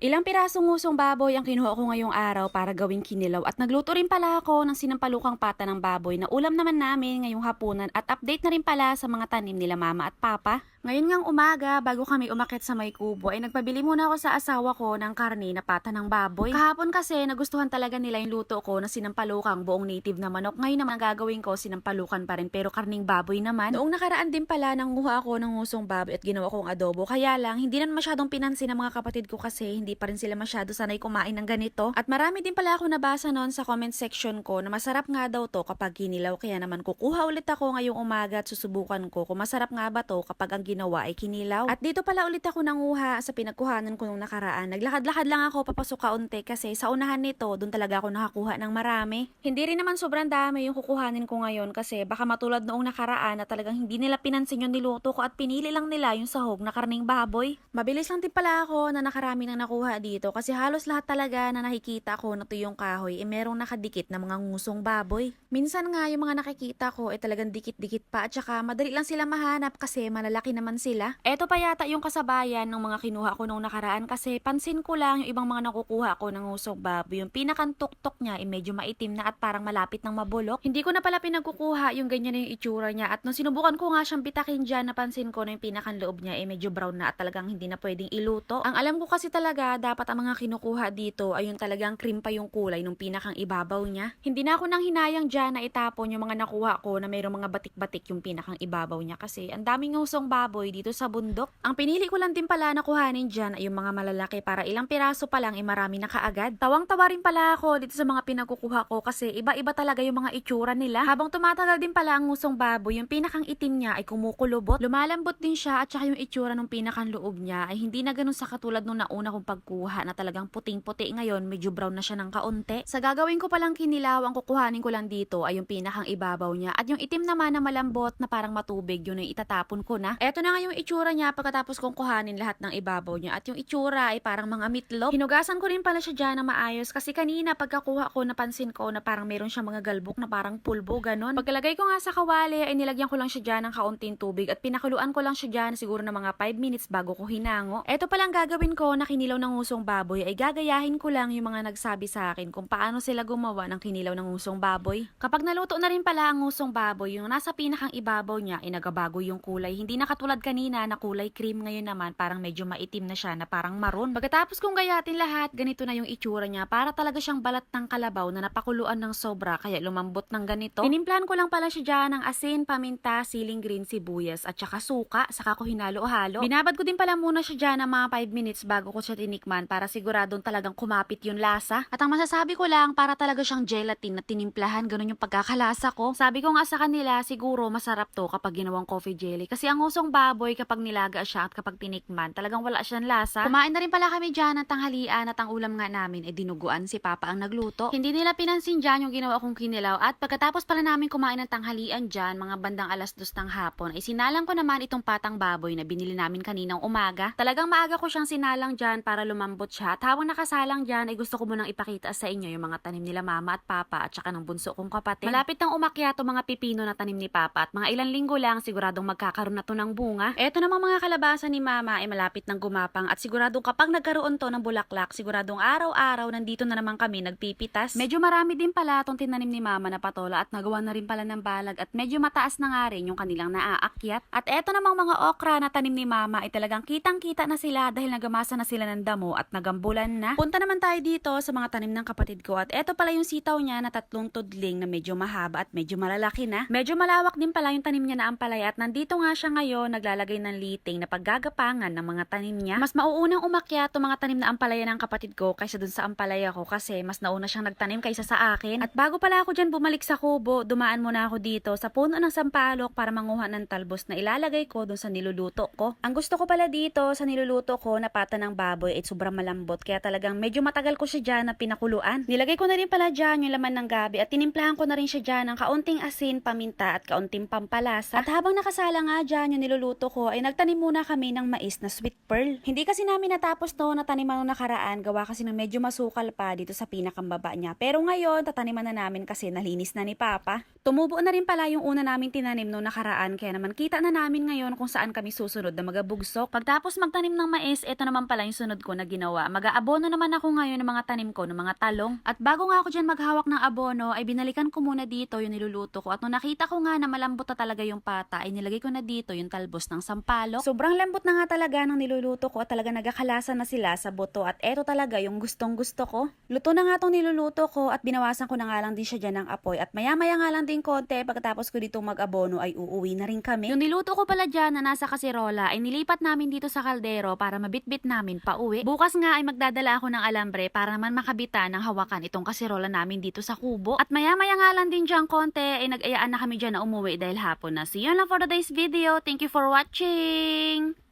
Ilang pirasong ngusong baboy ang kinuha ko ngayong araw para gawing kinilaw at nagluto rin pala ako ng sinampalukang pata ng baboy na ulam naman namin ngayong hapunan at update na rin pala sa mga tanim nila mama at papa. Ngayon ngang umaga, bago kami umakit sa may kubo, ay nagpabili muna ako sa asawa ko ng karne na pata ng baboy. Kahapon kasi, nagustuhan talaga nila yung luto ko na sinampalukang buong native na manok. Ngayon naman, gagawin ko, sinampalukan pa rin, pero karning baboy naman. Noong nakaraan din pala, nanguha ako ng ngusong baboy at ginawa kong adobo. Kaya lang, hindi na masyadong pinansin ng mga kapatid ko kasi hindi pa rin sila masyado sanay kumain ng ganito. At marami din pala ako nabasa noon sa comment section ko na masarap nga daw to kapag kinilaw. Kaya naman kukuha ulit ako ngayong umaga at susubukan ko kung masarap nga ba to kapag ang ginawa ay kinilaw. At dito pala ulit ako nanguha sa pinagkuhanan ko nung nakaraan. Naglakad-lakad lang ako papasok kaunti kasi sa unahan nito, doon talaga ako nakakuha ng marami. Hindi rin naman sobrang dami yung kukuhanin ko ngayon kasi baka matulad noong nakaraan na talagang hindi nila pinansin yung niluto ko at pinili lang nila yung sahog na karning baboy. Mabilis lang din pala ako na nakarami nang nakuha dito kasi halos lahat talaga na nakikita ko na tuyong kahoy eh merong nakadikit na mga ngusong baboy. Minsan nga yung mga nakikita ko ay talagang dikit-dikit pa at saka madali lang sila mahanap kasi malalaki naman sila. Eto pa yata yung kasabayan ng mga kinuha ko nung nakaraan kasi pansin ko lang yung ibang mga nakukuha ko ng ngusong baboy. Yung pinakantuktok niya ay medyo maitim na at parang malapit ng mabulok. Hindi ko na pala pinagkukuha yung ganyan na yung itsura niya at nung sinubukan ko nga siyang pitakin dyan napansin ko na yung pinakanloob niya ay medyo brown na at talagang hindi na pwedeng iluto. Ang alam ko kasi talaga dapat ang mga kinukuha dito ay yung talagang cream pa yung kulay nung pinakang ibabaw niya. Hindi na ako nang hinayang dyan na itapon yung mga nakuha ko na mayroong mga batik-batik yung pinakang ibabaw niya kasi ang daming ngusong baboy dito sa bundok. Ang pinili ko lang din pala na kuhanin dyan ay yung mga malalaki para ilang piraso pa lang ay marami na kaagad. Tawang-tawa rin pala ako dito sa mga pinagkukuha ko kasi iba-iba talaga yung mga itsura nila. Habang tumatagal din pala ang ngusong baboy, yung pinakang itim niya ay kumukulubot. Lumalambot din siya at saka yung itsura ng pinakang loob niya ay hindi na ganun sa katulad nung nauna kong pagkuha na talagang puting-puti ngayon, medyo brown na siya ng kaunti. Sa gagawin ko palang kinilaw, ang kukuhanin ko lang dito ay yung pinakang ibabaw niya at yung itim naman na malambot na parang matubig, yun ay itatapon ko na. Eto na nga yung itsura niya pagkatapos kong kuhanin lahat ng ibabaw niya at yung itsura ay parang mga meatloaf. Hinugasan ko rin pala siya dyan na maayos kasi kanina pagkakuha ko napansin ko na parang meron siya mga galbok na parang pulbo ganon. Pagkalagay ko nga sa kawali ay nilagyan ko lang siya dyan ng kaunting tubig at pinakuluan ko lang siya dyan siguro na mga 5 minutes bago ko hinango. Eto palang gagawin ko na kinilaw ng usong baboy ay gagayahin ko lang yung mga nagsabi sa akin kung paano sila gumawa ng kinilaw ng usong baboy. Kapag naluto na rin pala ang usong baboy, yung nasa pinakang ibabaw niya ay nagabago yung kulay. Hindi na katulad kanina na kulay cream ngayon naman parang medyo maitim na siya na parang maroon. Pagkatapos kong gayatin lahat, ganito na yung itsura niya para talaga siyang balat ng kalabaw na napakuluan ng sobra kaya lumambot ng ganito. Tinimplahan ko lang pala siya dyan ng asin, paminta, siling green, sibuyas at saka suka, saka ko hinalo-halo. Binabad ko din pala muna siya dyan ng mga 5 minutes bago ko siya tinikman para siguradong talagang kumapit yung lasa. At ang masasabi ko lang, para talaga siyang gelatin na tinimplahan, ganun yung pagkakalasa ko. Sabi ko nga sa kanila, siguro masarap to kapag ginawang coffee jelly. Kasi ang usong baboy kapag nilaga siya at kapag tinikman, talagang wala siyang lasa. Kumain na rin pala kami dyan ng tanghalian at ang ulam nga namin ay dinuguan si Papa ang nagluto. Hindi nila pinansin dyan yung ginawa kong kinilaw at pagkatapos pala namin kumain ng tanghalian dyan, mga bandang alas dos ng hapon, ay sinalang ko naman itong patang baboy na binili namin kaninang umaga. Talagang maaga ko siyang sinalang dyan para lumambot siya at habang nakasalang dyan ay gusto ko munang ipakita sa inyo yung mga tanim nila mama at papa at saka ng bunso kong kapatid. Malapit nang umakyat ang mga pipino na tanim ni papa at mga ilang linggo lang siguradong magkakaroon na to ng bunga. Eto namang mga kalabasa ni mama ay malapit nang gumapang at siguradong kapag nagkaroon to ng bulaklak, siguradong araw-araw nandito na naman kami nagpipitas. Medyo marami din pala tong tinanim ni mama na patola at nagawa na rin pala ng balag at medyo mataas na nga rin yung kanilang naaakyat. At eto namang mga okra na tanim ni mama ay talagang kitang-kita na sila dahil nagamasa na sila ng damo at nagambulan na. Punta naman tayo dito sa mga tanim ng kapatid ko at eto pala yung sitaw niya na tatlong tudling na medyo mahaba at medyo malalaki na. Medyo malawak din pala yung tanim niya na ampalaya at nandito nga siya ngayon naglalagay ng liting na paggagapangan ng mga tanim niya. Mas mauunang umakyat yung mga tanim na ampalaya ng kapatid ko kaysa dun sa ampalaya ko kasi mas nauna siyang nagtanim kaysa sa akin. At bago pala ako dyan bumalik sa kubo, dumaan muna ako dito sa puno ng sampalok para manguha ng talbos na ilalagay ko dun sa niluluto ko. Ang gusto ko pala dito sa niluluto ko na pata ng baboy sobrang malambot kaya talagang medyo matagal ko siya dyan na pinakuluan. Nilagay ko na rin pala dyan yung laman ng gabi at tinimplahan ko na rin siya dyan ng kaunting asin, paminta at kaunting pampalasa. At habang nakasala nga dyan yung niluluto ko ay nagtanim muna kami ng mais na sweet pearl. Hindi kasi namin natapos to na taniman nung nakaraan gawa kasi ng medyo masukal pa dito sa pinakambaba niya. Pero ngayon tataniman na namin kasi nalinis na ni Papa. Tumubo na rin pala yung una namin tinanim nung nakaraan kaya naman kita na namin ngayon kung saan kami susunod na magabugsok. Pagtapos magtanim ng mais, ito naman pala yung sunod ko na ginawa. Mag-aabono naman ako ngayon ng mga tanim ko, ng mga talong. At bago nga ako dyan maghawak ng abono, ay binalikan ko muna dito yung niluluto ko. At nung nakita ko nga na malambot na talaga yung pata, ay nilagay ko na dito yung talbos ng sampalok. Sobrang lambot na nga talaga ng niluluto ko at talaga nagkakalasan na sila sa buto. At eto talaga yung gustong gusto ko. Luto na nga tong niluluto ko at binawasan ko na nga lang din siya dyan ng apoy. At maya-maya nga lang din konti pagkatapos ko dito mag-abono ay uuwi na rin kami. Yung niluto ko pala dyan na nasa kaserola ay nilipat namin dito sa kaldero para mabitbit namin pa uwi. Bukas nga ay magdadala ako ng alambre para naman makabitan ng hawakan itong kaserola namin dito sa kubo. At maya-maya nga lang din dyan konti ay nag-ayaan na kami dyan na umuwi dahil hapon na. See you lang for today's video. Thank you for watching!